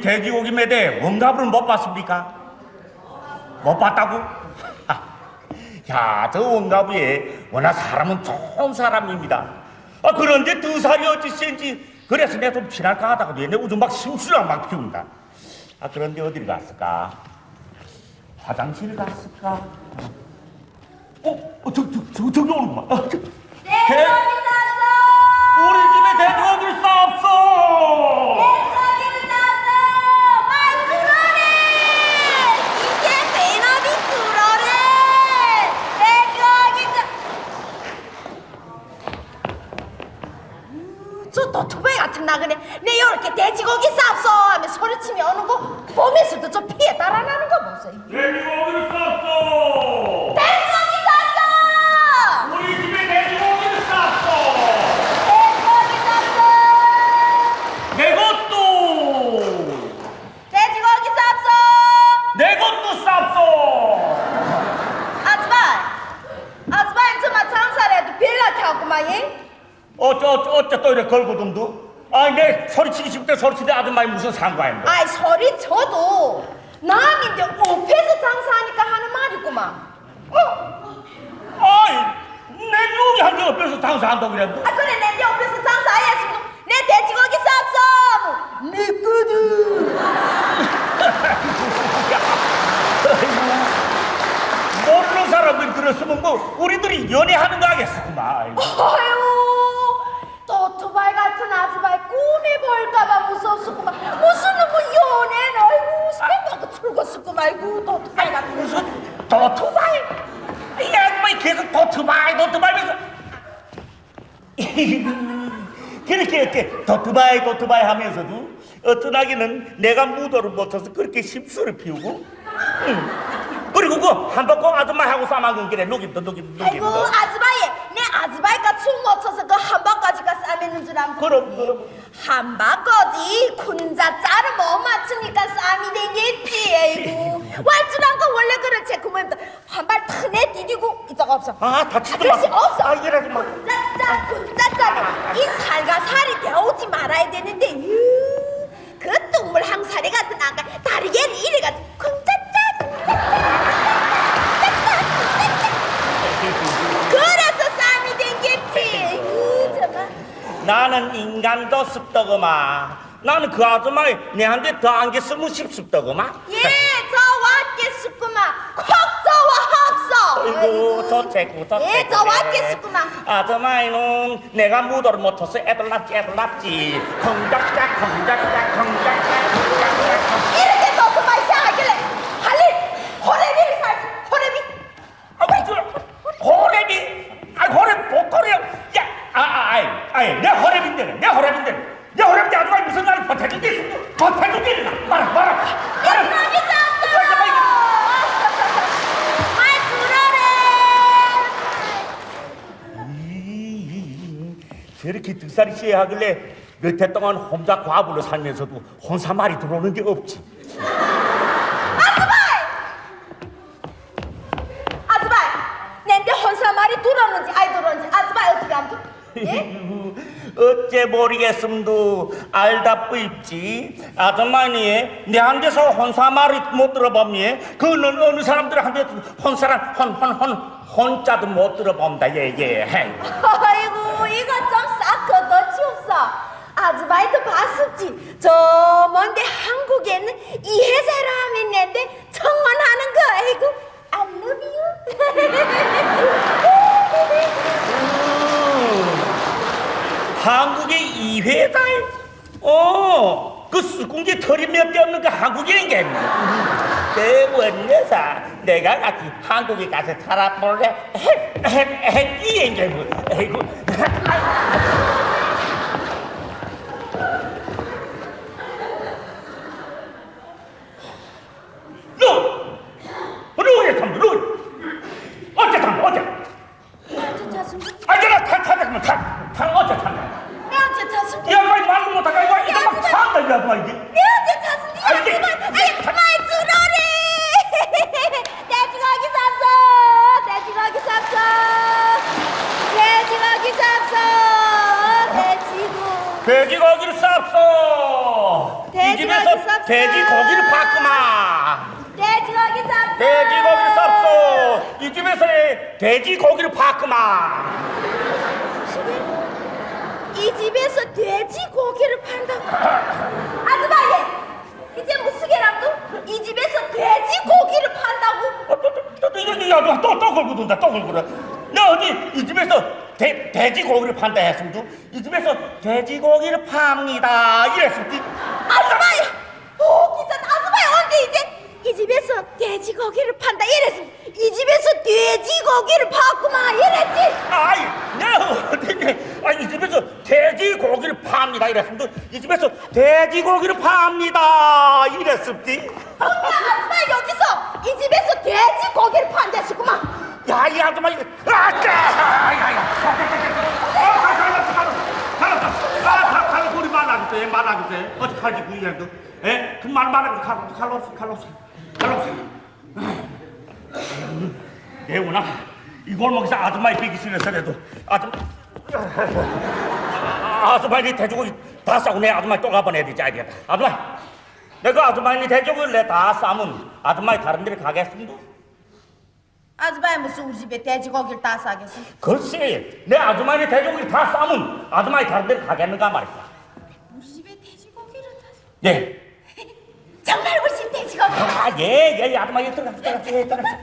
여기 돼지고기 매대 원갑을 못 봤습니까? 못 봤다고? 야, 저 원가부에 워낙 사람은 좋은 사람입니다. 아, 그런데 두 살이 어찌 센지 그래서 내가 좀 친할까 하다가 내 요즘 막 심술랑 막 피운다. 아, 그런데 어디를 갔을까? 화장실 갔을까? 어, 어 저, 저, 저, 저기 오는구만. 어, 저, 네, 쌌어. 우리 집에 돼지고기를 싸없어! 거기는 쌌어. 많이 들어래. 이게 배너비 들어래. 내 거기 저. 저 도토바이 같은 나그네 내 이렇게 돼지고기 쌉소 하면 소리치며 오는 거 보면서도 저 피에 달아나는 거 보세요 돼지고기를 싸없어! 돼지고기 쌌어 우리 집에 돼지고기를 싸없어! 돼지고기 쌌어 내 것도! 돼지고기 쌉소 내 것도 쌉소! 아줌마 아줌마 정말 장사래도 빌라 켜구만 예? 어쩌, 어쩌, 어쩌 또 이래 걸고 dum도? 아니, 내 소리치기 싶을 때 소리치는데 아줌마이 무슨 상관인데? 아이 소리 쳐도 남인데 옷에서 장사하니까 하는 말이구만 어? 아이, 내 누기 한테 옆에서 장사한다고 그랬는데? 아 그래 내, 내 옆에서 장사해야지 내 돼지고기 쌉싸 뭐, 내 거도 모르는 사람들이 그랬으면 뭐, 우리들이 연애하는 거 하겠구만. 아유 또토바이 같은 아줌마의 꿈이 볼까봐 무서웠구만 무슨 뭐 연애는 아이고 출갔었구만 아이고 또토바이 같은 무슨 도트바이? 이 아줌마이 계속 도트바이, 도트바이 면서. 그렇게 이렇게 도트바이, 도트바이 하면서도 어떤 하기는 내가 무도를 못해서 그렇게 심술을 피우고, 응. 그리고 그 한박공 아줌마 하고 싸먹은 길에 녹임도 녹임도 아이고 녹임도. 아줌마이 내 아줌마이가 춤 맞춰서 그 한바까지가 싸매는 줄 알고 그럼, 그럼. 한바까지 군자 짜를 못 맞추니까 쌈이 되겠지 아이고 왈줄 않고 원래 그렇지 그만 한발 튼에 디디고 이따가 없어 아, 다치지 아저씨 마. 없어 아, 이러지 마. 군자 짜 군자짜면 이 살과 살이 데우지 말아야 되는데 유, 그 똥물 항사리 같은 아가 다리개는 이래가 나는 인간도 습더구마. 나는 그 아줌마에 내한테 더 안겼으면 싶습더구마. 예, 저 왔겠구만. 콕 저 와 합서. 아이고, 좋겠고, 좋겠고. 예, 저 왔겠구만. 아줌마이는 내가 무도를 못해서 애들 낳지, 애들 낳지. 콩짝짝, 콩짝짝, 콩짝짝, 콩짝짝. 이렇게 너 그만 시작하길래 할일 호래비를 살지. 호래비. 아, 왜 저, 호랩이? 아, 호랩 보컬이야. 야, 아, 아, 아이, 아이, 내 호랩인데, 내 호랩인데. 내 호랩인데 아줌마이 무슨 나를 버텨준 게 있어? 버텨준 게 있나? 말아, 말아. 말아. 여기 쌌어. 아줌마이 아, 이, 저렇게 득살이 씌야 하길래 몇 해 동안 혼자 과부로 살면서도 혼사 말이 들어오는 게 없지. 아줌마, 내한테 혼사 말이 들었는지 아이 들었는지 아줌마 어떻게 안 들? 예? 어째 모르겠음도 알다 뿌입지 아줌마니 내한테서 혼사 말이 못 들어봄니 그는 어느 사람들한테 혼사란 혼혼혼 혼자도 못 들어본다. 예예. 아이고 이거 좀싹 걷어치웁사 아줌마이도 봤었지. 저 먼데 한국에는 이 회사라면 있는데 청원하는 거 아이고 I love you. 한국의 이회달 어그 수궁지 털이 몇 개 없는 그 한국인인 게그 원여사 내가 같이 한국에 가서 살아볼래 핵핵핵 이인 게 뭐. 아이고 너! 너왜 참너 어째 참너 어째 내한테 찼습니다 아저라 타 타자면 타타 어째 참너 내한테 찼습니다 야 빨리 말도 못하가 이거 이거 막 타다 이거 봐 이게 내한테 찼습니다 아니, 이게- 아줌마 아이 많이 들어래 돼지고기 쌉서 돼지고기 쌉서 돼지고기 쌉서 돼지고 돼지고기를 쌉소 돼지고기를 팠구만. 돼지고기 잡수. 돼지고기를 쌌어. 이 집에서의 돼지고기를 팠구만. 이 집에서 돼지고기를 판다고. 아줌마 얘 이제 무슨 개랑도 이 집에서 돼지고기를 판다고. 어, 또, 또, 또, 이거, 이거, 야, 또, 또 걸고 돈다, 또 걸고 돈. 나 어디 이 집에서 돼, 돼지고기를 판다 했음도 이 집에서 돼지고기를 팝니다. 이랬었지. 아줌마 얘, 오 진짜 아줌마 얘 언제 이제 이 집에서 돼지고기를 판다 이랬어. 이 집에서 돼지 고기를 팠구만 이랬지. 아이, 내가 어떻게, 아이, 이 집에서 돼지 고기를 팝니다. 이랬음도 이 집에서 돼지고기를 팝니다. 이랬었지. 아줌마 여기서 이 집에서 돼지 고기를 판댔었구만. 야, 이 아줌마 이거 아까 야, 야. 아, 갈랐어, 갈랐어. 갈랐어. 아, 갈- 갈랐어. 우리 말하겠대. 말하겠대. 어디 갈지 구이해도. 예? 그말 말하겠대. 갈랐어. 갈랐어. 갈랐어. 갈랐어. 예훈아, 이 골목에서 아줌마의 비기 싫어서라도 아줌 아, 아줌마니 돼지고기 다 싸고 내 아줌마 또 가보내야 되지 알겠다. 아줌마, 내가 아줌마니 돼지고기를 내다 싸면 아줌마이 다른 데를 가겠습니다. 아줌마 무슨 우리 집에 돼지고기를 다 싸겠어? 글쎄, 내 아줌마니 돼지고기 다 싸면 아줌마이 다른 데를 가겠는가 말이야. 우리 집에 돼지고기를 다 싸. 예. 정말 우리 집 돼지고기. 아, 예, 예, 예, 아줌마 들어갔어, 들어갔어, 예, 들어갔어.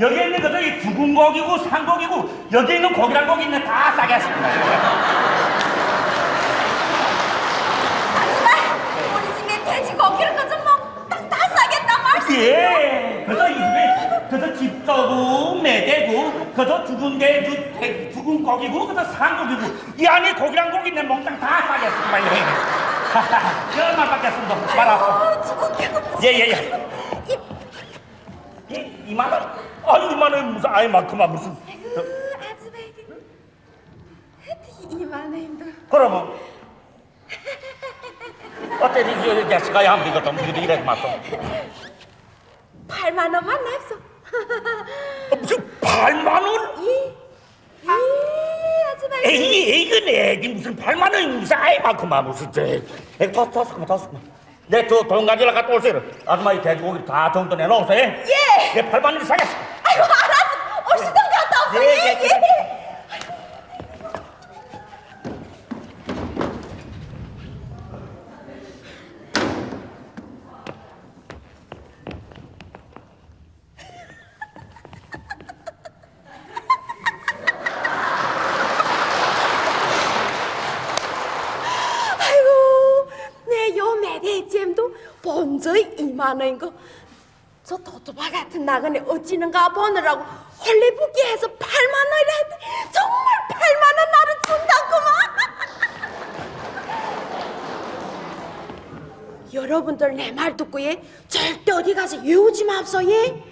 여기 있는 거 저기 죽은 고기고 산 고기고 여기 있는 고기랑 고기 있는 다 싸겠습니다. 아줌마 우리 집에 돼지 고기를 그저 뭐다 싸겠단 말이야. 예, 그래서 이 집에 그래서 집도고 매대고 그래서 죽은 게 죽은 고기고 그래서 산고기고 이 안에 고기랑 고기 있는 몽땅 다 싸겠습니다. 예. 열만 받겠습니다. 말아서. 어, 죽은 개고 무슨 예, 예, 예. 이 이, 이만 원? 아니 이만 원 무슨 아이 만큼만 무슨 아이고 이거 이만 원도 그러면 어때 이이 자식아 야 이거 좀 이래 이래 맞어 8만 원만 냅소. 어, 무슨 8만 원? 이, 이 이거 에이 에이 내기 무슨 8만 원이 무슨 아이 만큼만 무슨 저 더, 더 섞어 더 섞어 내저돈 가지러 갔다 올세요 아줌마 이 돼지고기 다 정도 내놓으세요 예. 내 8만 원이 사겠어 아이고 알았어. 얼씨동 갔다 왔어. 예, 예, 예, 예. 만 원인 거. 저 도토바 같은 나그네 어찌는가 보느라고 홀리부기 해서 8만 원이라 했는데 정말 8만 원 나를 준다구만. 여러분들 내 말 듣고 예 절대 어디 가서 외우지 맙소 예.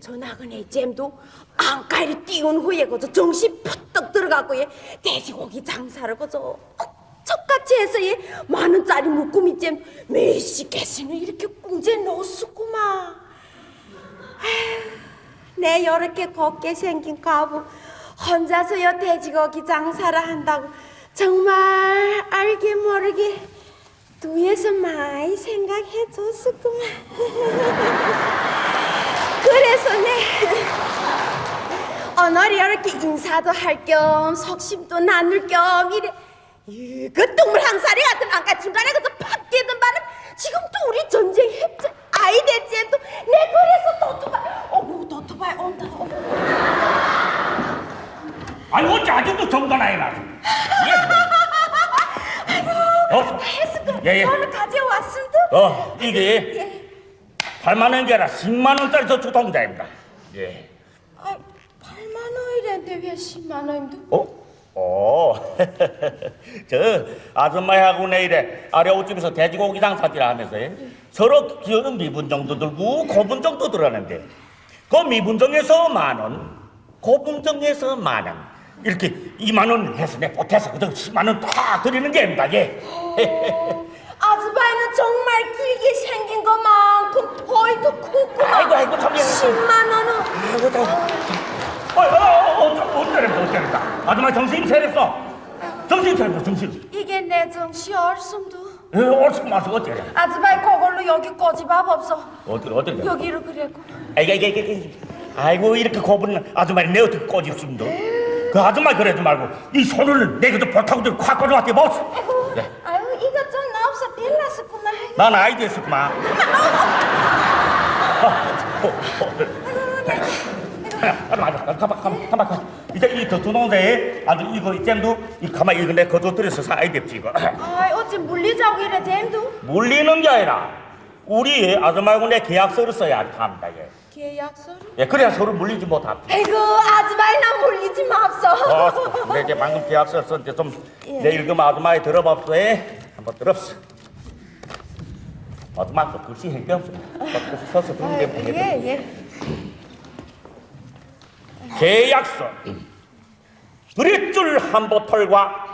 저 나그네 잼도 안가리를 띄운 후에 그저 정신 푸떡 들어가고 예 돼지고기 장사를 그저 척같이 해서 예 만원짜리 묶음이 잼 몇십 개씩은 이렇게 꽁제 넣었었구만. 내 요렇게 곱게 생긴 과부 혼자서요 돼지고기 장사를 한다고. 정말 알게 모르게 뒤에서 많이 생각해 줬었구만. 그래서 내 오늘 이렇게 인사도 할 겸 속심도 나눌 겸 이래 이그 똥물 항사리 같은 안가 중간에 그저 팍 뛰던 바람 지금 또 우리 전쟁 했지 아이 됐지 또내 그래서 도토바이 어머 도토바이 온다 어머 아니 어째 아직도 정관 안 해놨어 예. 어? 했을까 예, 예. 오늘 가져왔습니다 어 이게 예. 8만 원이 아니라 10만 원짜리 저축 통장입니다 예. 아 8만 원이랬는데 왜 10만 원인데 어? 어, 저 아줌마하고 내일에 아래 옷집에서 돼지고기 장사지라 하면서 예? 서로 기어는 미분정도 들고 고분정도 들었는데 그 미분정에서 만 원, 고분정에서 만 원. 이렇게 2만 원 해서 내 보태서 그저 10만 원 다 드리는 게입니다. 예. 아즈바이는 정말 길게 생긴 것만큼 크고 아이고 아이고 아줌마 정신 차렸어. 정신 차렸어, 정신. 이게 내 정시 얼숨도 에, 옳지 마서 어째? 아줌마 그걸로 여기 꼬집밥 없어. 어디 어디? 여기로 그래고. 아이고 이게 이게. 아이고 이렇게 고분은 아줌마를 내 어떻게 꼬집습니다. 그 아줌마 그러지 말고 이 손을 내 그저 볼타고 들확 꽂아왔대 뭐? 아이고, 네. 아유 이거 좀 없어 빌랐었구만. 난 아이디 했었구만. 아, 맞아. 가만, 가만, 가만, 가만. 이제 이더 두동자에 아주 이거 이 잼도 이 가만 이거 내 거둬들여서 사야 됐지 이거. 아이 어찌 물리자고 이래 잼도 물리는 게 아니라 우리 아줌마하고 내 계약서를 써야 합니다. 예. 계약서를. 예, 그래야 서로 물리지 못합니다. 아이고 아줌마이 나 물리지 맙소. 어, 내 이제 방금 계약서 썼는데 좀 예. 내 읽으면 아줌마에 들어봅소. 예. 한번 들어봅소. 아줌마 그 글씨 행게 없어. 글씨 써서 들으면 되면 예 예. 계약서 드레줄 한 보털과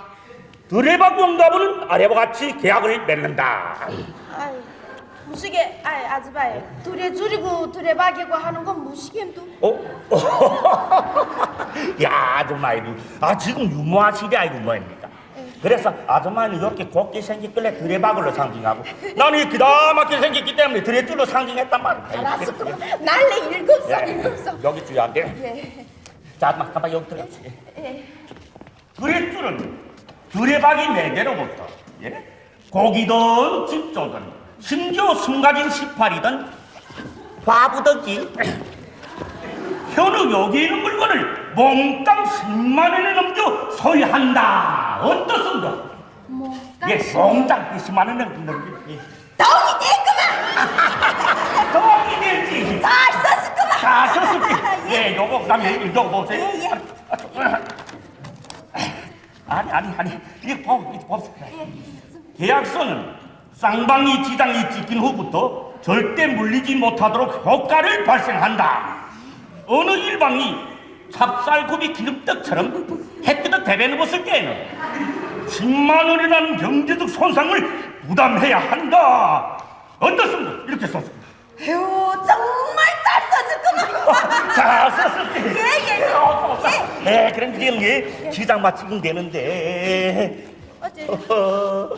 드레박 용가부는 아래와 같이 계약을 맺는다. 아이 무시게 아이 아줌마이 둘에 줄이고 둘에 박이고 하는 건 무시겜도. 어? 야 아줌마이도 아 지금 유모하시리 아이고 뭐입니까? 그래서 아줌마는 이렇게 곱게 생겼길래 드레박으로 상징하고 나는 이 기다랗게 생겼기 때문에 드레줄로 상징했단 말이야. 알았어 그럼 날래 일곱서 예. 일곱서. 여기 주의한데. 예. 자, 아줌마 가만 여기 들어가지. 예. 드레줄은 드레박이 네 개로부터 예? 고기든 집조든 심지어 숨가진 시팔이든 과부덕이 현우 여기 있는 물건을 몽땅 10만 원에 넘겨 소유한다. 어떻습니까? 뭐. 예, 몽땅 10만 원에 넘겨. 예. 덕이 됐구만. 동이 되지. 잘 썼을구만. 자, 썼을게. 예, 요거 그다음에 이거 보세요. 예, 예. 아니 아니 아니 이거 보 이거 보세요. 예. 계약서는 쌍방이 지장이 찍힌 후부터 절대 물리지 못하도록 효과를 발생한다. 어느 일방이 찹쌀굽이 기름떡처럼 해뜨듯 대변을 벗을 때에는 10만 원이라는 경제적 손상을 부담해야 한다. 어떻습니까? 이렇게 썼습니다. 휴 정말 잘 썼을구만. 자, 썼을 때. 예, 예, 예. 어, 어, 예, 그럼 그게 예, 지장만 찍으면 되는데. 어째 어,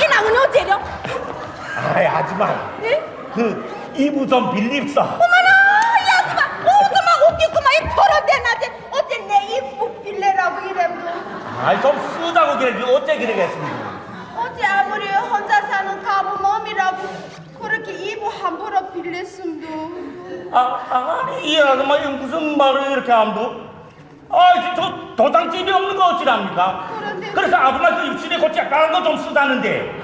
이 나무는 어째려? 아이, 아줌마. 예? 그, 이부 좀 빌립사. 어머 아이, 좀 쓰자고 그래야지. 어째 그러겠습니까? 어째 아무리 혼자 사는 가부 몸이라고 그렇게 입을 함부로 빌렸음도 아, 아니, 이 아줌마, 이거 무슨 말을 이렇게 함도? 아, 저 도장집이 없는 거 어찌랍니까? 그런데- 그래서 아줌마 그 입술에 고치 약간 거좀 쓰다는데.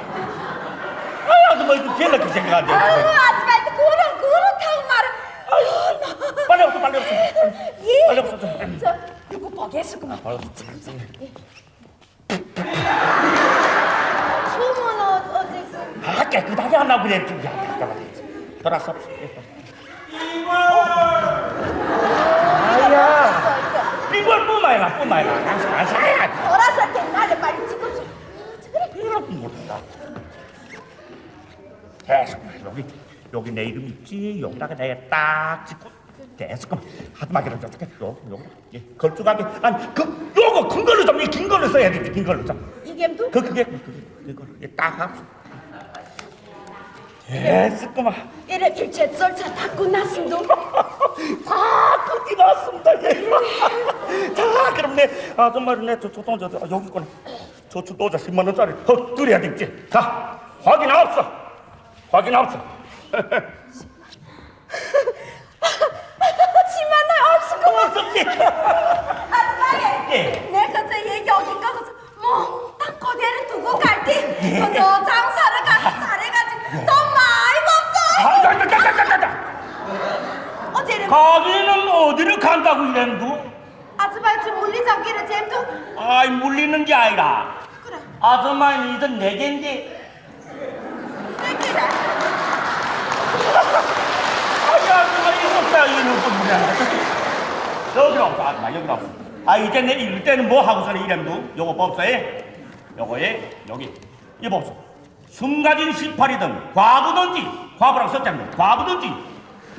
아, 아줌마 이거 괜찮게 생각하는데. 아유 아줌마한테 그런 그렇다고 말을 아유 나 빨리 없어, 빨리 없어. 예. 빨리 없어, 좀. 저 이거 보겠구만 빨리 없어. 숨은 어, 그 아, 깨끗하게 하려고 그래. 좀, 야, 잠깐만. 돌아서. 아야. 이걸 뿜어야 뿜어야 항상 안 사야 돌아서 때 나를 빨리 찍어줘 이런 못한다. 계속 여기 여기 내 이름 있지? 여기다가 내가 딱 찍고 계속 그럼 저렇게 요 요거 예, 걸쭉하게 아니 그 요거 큰 걸로 좀긴 걸로 써야 되긴 걸로 좀그 이게도 그게 그게 그걸로 예, 딱 합시 됐을 거만 이래 일체 절차 다 끝났음도 다 끝이 났습니다. 예. 자, 그럼 내 아줌마를 내저 조동 저 아, 여기 거네. 저축 도자 10만 원짜리 헛 들여야 되겠지. 자, 확인하옵소. 확인하옵 소. 심한 고맙습니 아줌마예 예. 내가 저 얘기 여기 가서 몽땅 그대로 두고 갈때 그저 장사를 가서 잘해가지고 돈 많이 아, 자, 자. 어제는 거기는 어디를 간다고 이랬는데? 아줌마 지금 물리잡기를 잼도 아이 물리는 게 아니라 그래 아줌마는 이제 네 개인데. 땡기래 아이 아줌마 이거 또 뭐냐? 여기 없어. 아줌마 여기 없어. 아 이제 내 이럴 때는 뭐 하고서는 이름도? 요거 법사에? 요거에? 여기. 이 법사. 숨가진 시팔이든 과부든지 과부랑 썼잖아요. 과부든지.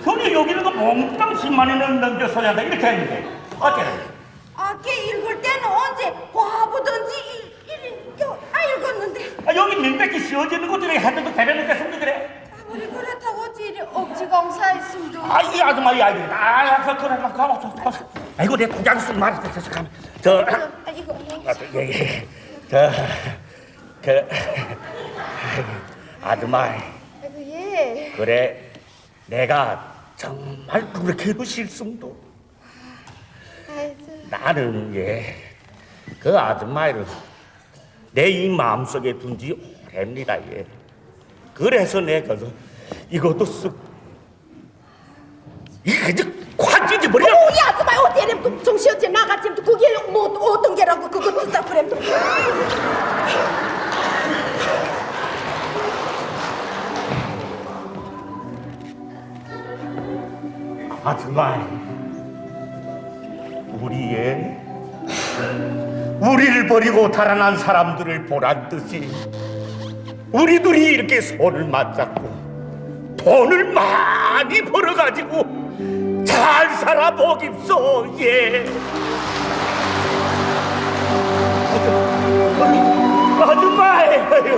흔히 여기는 그 몽땅 10만 원을 넘겨 써야 한다 이렇게 했는데. 어때요? 아까 읽을 때는 언제 과부든지 이- 이리 저- 아 읽었는데. 아, 여기 밀백이 씌워지는 이렇게 한대도 대변을 뺐으면 그래. 아무리 그렇다고 어찌 이리 억지공사 있음도 아, 이 아줌마, 이 아이들. 아, 그, 그래, 막, 가만, 저, 저, 저. 아이고, 내 고장 쓴 말이 있어, 저, 가만. 저, 아 이거 뭐 아, 저, 예, 예. 저, 그, 아줌마, 아이고 예 그래, 내가 정말 그렇게 그 실수도 아이고 나는 예, 그 아줌마를 내 이 마음속에 둔 지 오래입니다, 예. 그래서 내가 그 이것도 쓱, 이게 이제 관진지 버려. 우리 아줌마 어디 이름 또 정신없이 나갔지 또 그게 뭐 어떤 게라고? 그거 진짜 그래 또 아줌마, 우리의 우리를 버리고 달아난 사람들을 보란 듯이 우리 둘이 이렇게 손을 맞잡고 돈을 많이 벌어가지고 잘 살아보깁소 예. 아줌마 어떻게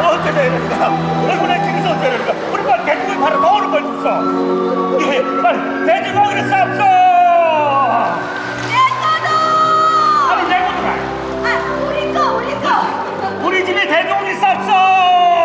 어떻게 얼마나 길이서 되는가 우리 빨리 대중을 바로 돈을 벌 줍소. 예 빨리 대중아 그래 쌉소. 아니 내 것도 말. 아, 우리 거 우리 거. 우리 집에 대동이 쌉소.